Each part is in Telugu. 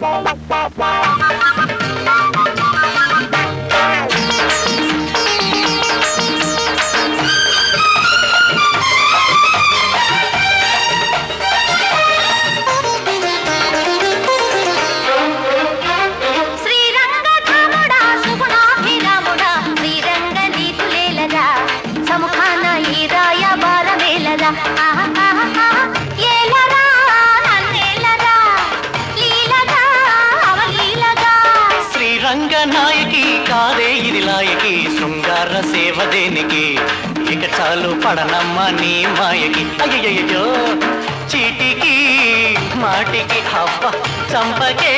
Bye. కాదే ఇది లాయకి శృంగార సేవ దేనికి? ఇక చాలు పడనమ్మ నీ మాయకి. అయ్యయ్యో చీటికి మాటికి హవ్వ చంపకే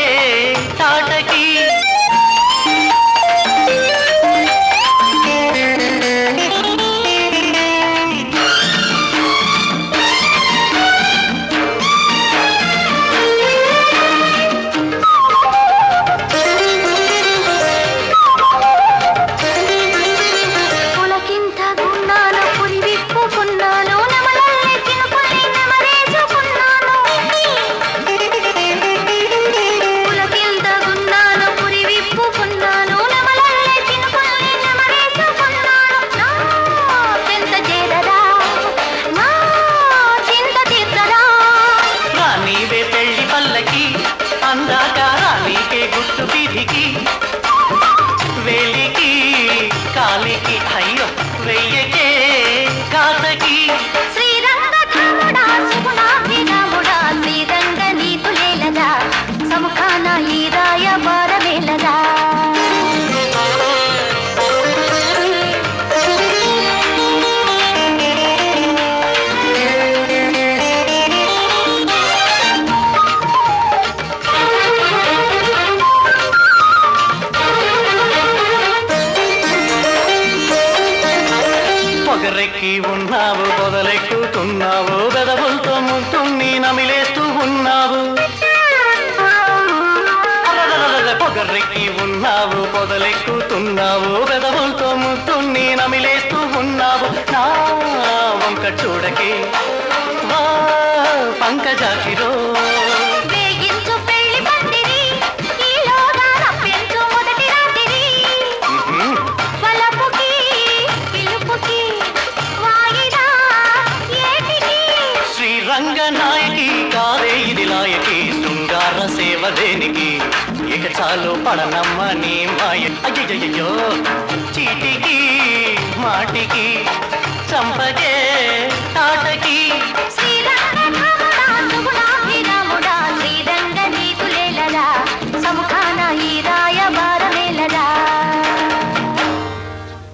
ఈ పొగరెక్కి ఉన్నావు పొదలెక్కుతున్నావు బెదవులతో ముద్దుని నమిలేస్తూ ఉన్నావు. పొదలెక్కుతున్నావు బెదవులతో ముద్దుని నమిలేస్తూ ఉన్నావు. నా వంక చూడకే వా పంకజాకిరో వేగించు పెళ్ళి పందిరి ఈలోగా రప్పించు మొదటి రాత్రి. వలపుకి పిలుపుకి వాయిదా ఏటికి? శ్రీరంగ నాయకి కాదే ఇది లాయకి శృంగార సేవ దేనికి? మోసాలు పడనమ్మని మాయ. అయ్యయ్యో చీటికి మాటికి చంపకే తాటకి